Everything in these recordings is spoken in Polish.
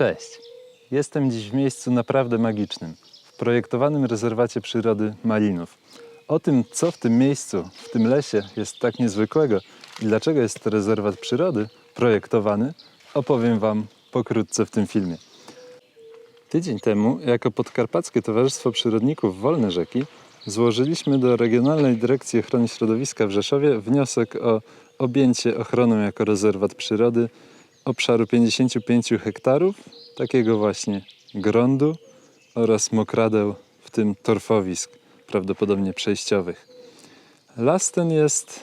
Cześć. Jestem dziś w miejscu naprawdę magicznym, w projektowanym rezerwacie przyrody Malinów. O tym, co w tym miejscu, w tym lesie jest tak niezwykłego i dlaczego jest to rezerwat przyrody projektowany, opowiem Wam pokrótce w tym filmie. Tydzień temu, jako Podkarpackie Towarzystwo Przyrodników Wolne Rzeki, złożyliśmy do Regionalnej Dyrekcji Ochrony Środowiska w Rzeszowie wniosek o objęcie ochroną jako rezerwat przyrody obszaru 55 hektarów, takiego właśnie grądu oraz mokradeł, w tym torfowisk, prawdopodobnie przejściowych. Las ten jest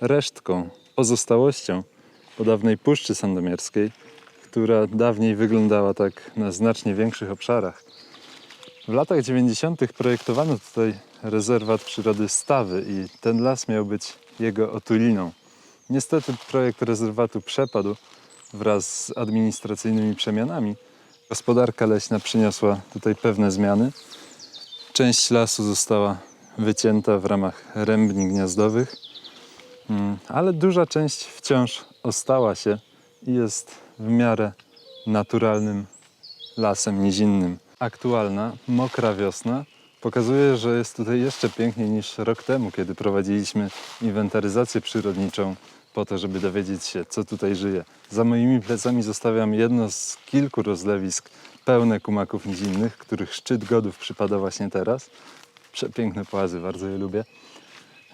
resztką, pozostałością po dawnej Puszczy Sandomierskiej, która dawniej wyglądała tak na znacznie większych obszarach. W latach 90. projektowano tutaj rezerwat przyrody Stawy i ten las miał być jego otuliną. Niestety projekt rezerwatu przepadł wraz z administracyjnymi przemianami. Gospodarka leśna przyniosła tutaj pewne zmiany. Część lasu została wycięta w ramach rębni gniazdowych, Mm, ale duża część wciąż ostała się i jest w miarę naturalnym lasem nizinnym. Aktualna, mokra wiosna pokazuje, że jest tutaj jeszcze piękniej niż rok temu, kiedy prowadziliśmy inwentaryzację przyrodniczą po to, żeby dowiedzieć się, co tutaj żyje. Za moimi plecami zostawiam jedno z kilku rozlewisk pełne kumaków nizinnych, których szczyt godów przypada właśnie teraz. Przepiękne płazy, bardzo je lubię.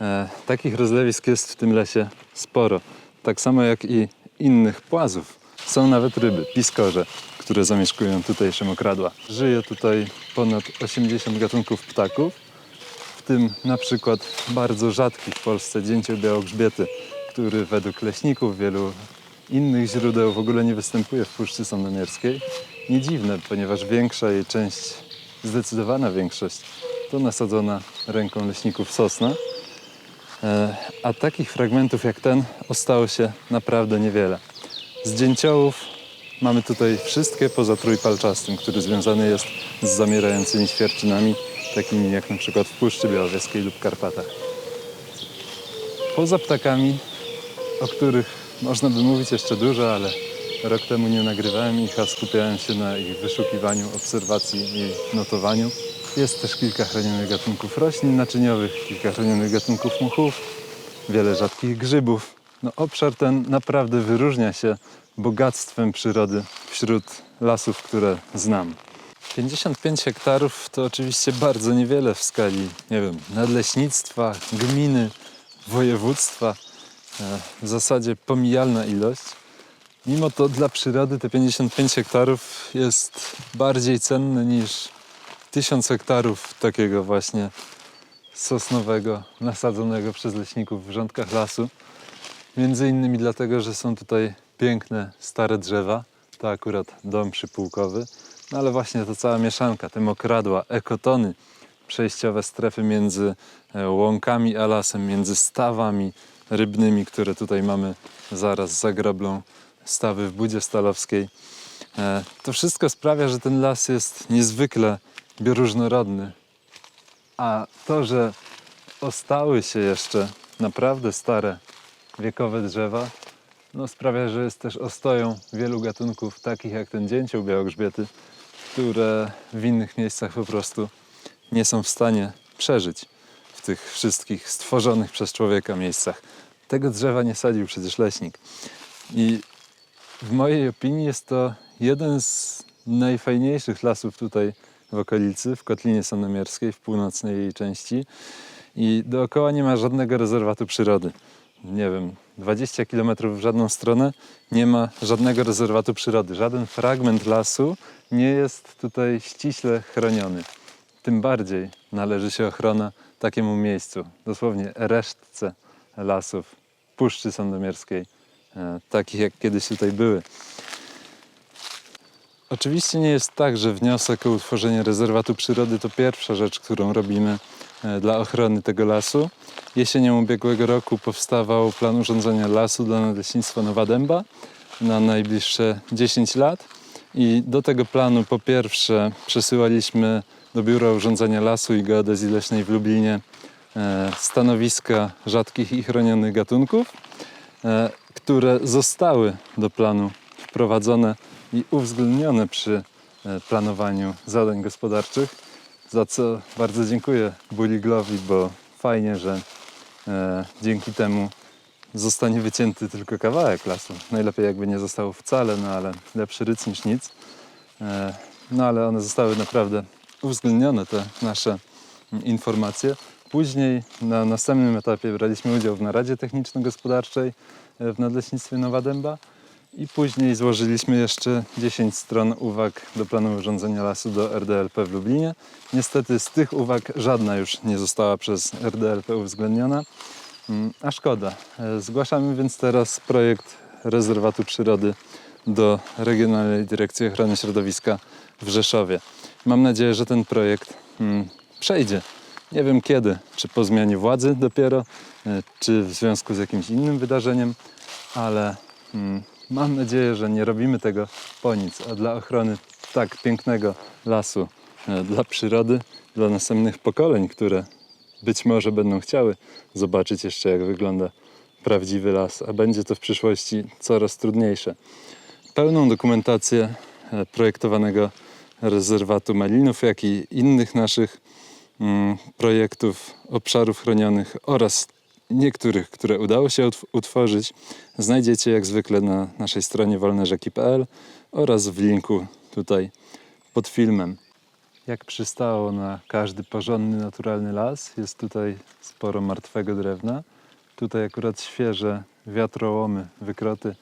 E, takich rozlewisk jest w tym lesie sporo. Tak samo jak i innych płazów. Są nawet ryby, piskorze, które zamieszkują tutejsze mokradła. Żyje tutaj ponad 80 gatunków ptaków, w tym na przykład bardzo rzadki w Polsce dzięcioł białogrzbiety, który według leśników wielu innych źródeł w ogóle nie występuje w Puszczy Sandomierskiej. Nie dziwne, ponieważ większa jej część, zdecydowana większość, to nasadzona ręką leśników sosna. E, A takich fragmentów jak ten ostało się naprawdę niewiele. Z dzięciołów mamy tutaj wszystkie poza trójpalczastym, który związany jest z zamierającymi świerczynami, takimi jak na przykład w Puszczy Białowieskiej lub Karpatach. Poza ptakami, o których można by mówić jeszcze dużo, ale rok temu nie nagrywałem ich, a skupiałem się na ich wyszukiwaniu, obserwacji i notowaniu. Jest też kilka chronionych gatunków roślin naczyniowych, kilka chronionych gatunków muchów, wiele rzadkich grzybów. No, obszar ten naprawdę wyróżnia się bogactwem przyrody wśród lasów, które znam. 55 hektarów to oczywiście bardzo niewiele w skali, nie wiem, nadleśnictwa, gminy, województwa. W zasadzie pomijalna ilość. Mimo to dla przyrody te 55 hektarów jest bardziej cenne niż 1000 hektarów takiego właśnie sosnowego, nasadzonego przez leśników w rządkach lasu. Między innymi dlatego, że są tutaj piękne, stare drzewa. To akurat dom przypułkowy. No ale właśnie to cała mieszanka, te mokradła, ekotony, przejściowe strefy między e, łąkami a lasem, między stawami rybnymi, które tutaj mamy zaraz za groblą stawy w Budzie Stalowskiej. E, To wszystko sprawia, że ten las jest niezwykle bioróżnorodny. A to, że ostały się jeszcze naprawdę stare, wiekowe drzewa, no sprawia, że jest też ostoją wielu gatunków, takich jak ten dzięcioł białogrzbiety, które w innych miejscach po prostu nie są w stanie przeżyć w tych wszystkich stworzonych przez człowieka miejscach. Tego drzewa nie sadził przecież leśnik. I w mojej opinii jest to jeden z najfajniejszych lasów tutaj w okolicy, w Kotlinie Sandomierskiej, w północnej jej części. I dookoła nie ma żadnego rezerwatu przyrody. Nie wiem, 20 km w żadną stronę nie ma żadnego rezerwatu przyrody. Żaden fragment lasu nie jest tutaj ściśle chroniony. Tym bardziej należy się ochrona takiemu miejscu, dosłownie resztce lasów Puszczy Sandomierskiej, e, takich jak kiedyś tutaj były. Oczywiście nie jest tak, że wniosek o utworzenie rezerwatu przyrody to pierwsza rzecz, którą robimy e, dla ochrony tego lasu. Jesienią ubiegłego roku powstawał plan urządzenia lasu dla Nadleśnictwa Nowa Dęba na najbliższe 10 lat. I do tego planu po pierwsze przesyłaliśmy do Biura Urządzenia Lasu i Geodezji Leśnej w Lublinie e, stanowiska rzadkich i chronionych gatunków, e, które zostały do planu wprowadzone i uwzględnione przy e, planowaniu zadań gospodarczych, za co bardzo dziękuję Buliglowi, bo fajnie, że dzięki temu zostanie wycięty tylko kawałek lasu. Najlepiej jakby nie zostało wcale, no ale lepszy ryc niż nic. No ale one zostały naprawdę uwzględnione, te nasze informacje. Później na następnym etapie braliśmy udział w naradzie techniczno-gospodarczej e, w Nadleśnictwie Nowa Dęba i później złożyliśmy jeszcze 10 stron uwag do planu urządzenia lasu do RDLP w Lublinie. Niestety z tych uwag żadna już nie została przez RDLP uwzględniona. Mm, A szkoda. E, Zgłaszamy więc teraz projekt rezerwatu przyrody do Regionalnej Dyrekcji Ochrony Środowiska w Rzeszowie. Mam nadzieję, że ten projekt mm, przejdzie. Nie wiem kiedy, czy po zmianie władzy dopiero, e, czy w związku z jakimś innym wydarzeniem, ale mm, mam nadzieję, że nie robimy tego po nic, a dla ochrony tak pięknego lasu, e, dla przyrody, dla następnych pokoleń, które być może będą chciały zobaczyć jeszcze, jak wygląda prawdziwy las, a będzie to w przyszłości coraz trudniejsze. Pełną dokumentację e, projektowanego rezerwatu Malinów, jak i innych naszych mm, projektów obszarów chronionych oraz niektórych, które udało się utw- utworzyć, znajdziecie jak zwykle na naszej stronie wolnerzeki.pl oraz w linku tutaj pod filmem. Jak przystało na każdy porządny, naturalny las, jest tutaj sporo martwego drewna. Tutaj akurat świeże wiatrołomy, wykroty,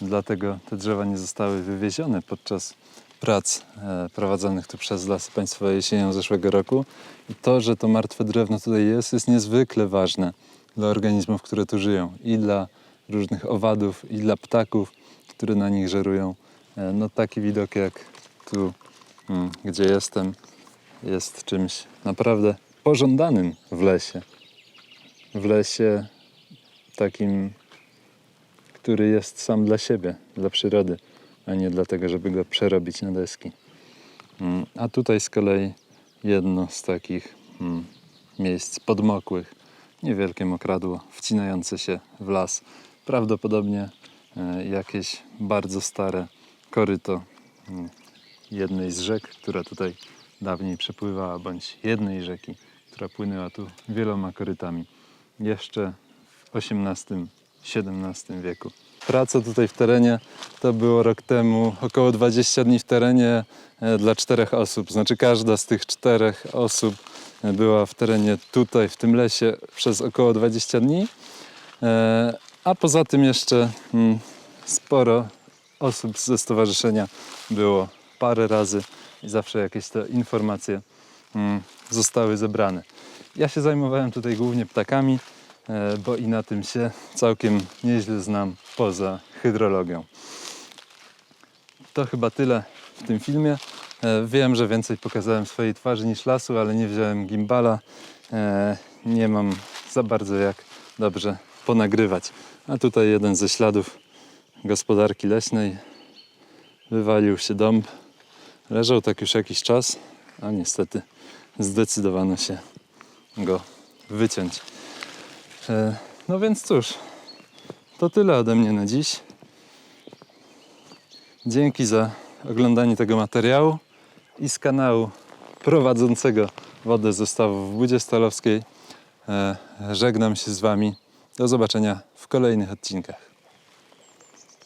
dlatego te drzewa nie zostały wywiezione podczas prac e, prowadzonych tu przez Lasy Państwowe jesienią zeszłego roku. I to, że to martwe drewno tutaj jest, jest niezwykle ważne dla organizmów, które tu żyją i dla różnych owadów, i dla ptaków, które na nich żerują. E, no taki widok jak tu, mm, gdzie jestem, jest czymś naprawdę pożądanym w lesie. W lesie takim, który jest sam dla siebie, dla przyrody, a nie dlatego, żeby go przerobić na deski. Mm, A tutaj z kolei jedno z takich mm, miejsc podmokłych, niewielkie mokradło wcinające się w las. Prawdopodobnie e, jakieś bardzo stare koryto mm, jednej z rzek, która tutaj dawniej przepływała, bądź jednej rzeki, która płynęła tu wieloma korytami. Jeszcze w XVIII-XVII wieku. Praca tutaj w terenie to było rok temu około 20 dni w terenie e, dla czterech osób. Znaczy każda z tych czterech osób e, była w terenie tutaj, w tym lesie przez około 20 dni. E, A poza tym jeszcze mm, sporo osób ze stowarzyszenia było parę razy i zawsze jakieś te informacje mm, zostały zebrane. Ja się zajmowałem tutaj głównie ptakami, bo i na tym się całkiem nieźle znam poza hydrologią. To chyba tyle w tym filmie. E, Wiem, że więcej pokazałem swojej twarzy niż lasu, ale nie wziąłem gimbala. E, Nie mam za bardzo jak dobrze ponagrywać. A tutaj jeden ze śladów gospodarki leśnej. Wywalił się dąb. Leżał tak już jakiś czas, a niestety zdecydowano się go wyciąć. E, No więc cóż, to tyle ode mnie na dziś. Dzięki za oglądanie tego materiału i z kanału prowadzącego wodę z zestawów w Budzie Stalowskiej. E, Żegnam się z Wami. Do zobaczenia w kolejnych odcinkach.